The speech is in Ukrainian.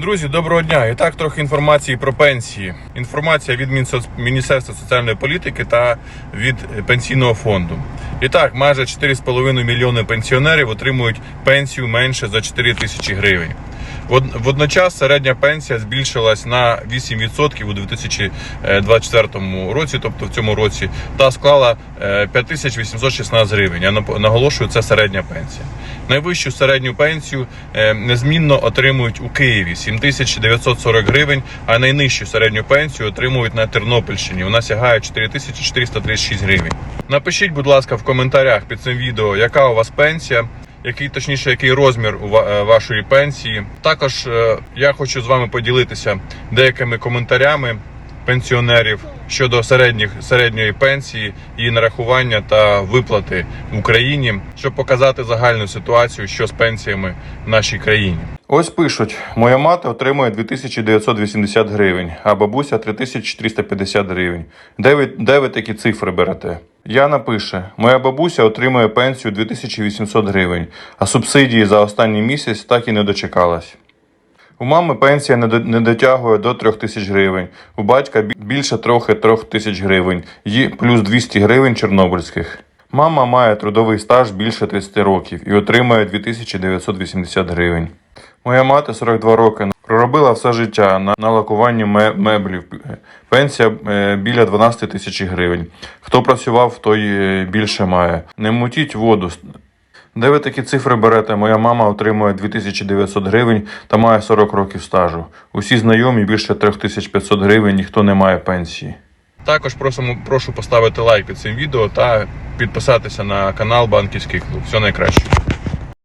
Друзі, доброго дня. І так трохи інформації про пенсії. Інформація від Міністерства соціальної політики та від пенсійного фонду. І так, майже 4,5 мільйони пенсіонерів отримують пенсію менше за 4 тисячі гривень. Вод- Водночас середня пенсія збільшилась на 8% у 2024 році, тобто в цьому році, та склала е, 5816 гривень. Я наголошую, це середня пенсія. Найвищу середню пенсію е, незмінно отримують у Києві 7940 гривень, а найнижчу середню пенсію отримують на Тернопільщині. Вона сягає 4436 гривень. Напишіть, будь ласка, в коментарях під цим відео, яка у вас пенсія. Який точніше, який розмір е, вашої пенсії? Також е, я хочу з вами поділитися деякими коментарями пенсіонерів щодо середніх середньої пенсії, її нарахування та виплати в Україні, щоб показати загальну ситуацію, що з пенсіями в нашій країні. Ось пишуть: моя мати отримує 2980 гривень, а бабуся 3350 гривень. Де ви, де ви такі цифри берете? Яна пише: моя бабуся отримує пенсію 2800 гривень, а субсидії за останній місяць так і не дочекалась. У мами пенсія не, дотягує до 3 тисяч гривень, у батька більше трохи 3 тисяч гривень, і плюс 200 гривень чорнобильських. Мама має трудовий стаж більше 30 років і отримує 2980 гривень. Моя мати 42 роки. Проробила все життя на, на лакуванні меблів. Пенсія е, біля 12 тисяч гривень. Хто працював, той е, більше має. Не мутіть воду. Де ви такі цифри берете? Моя мама отримує 2900 гривень та має 40 років стажу. Усі знайомі більше 3500 гривень, ніхто не має пенсії. Також просимо, прошу поставити лайк під цим відео та підписатися на канал Банківський клуб. Все найкраще.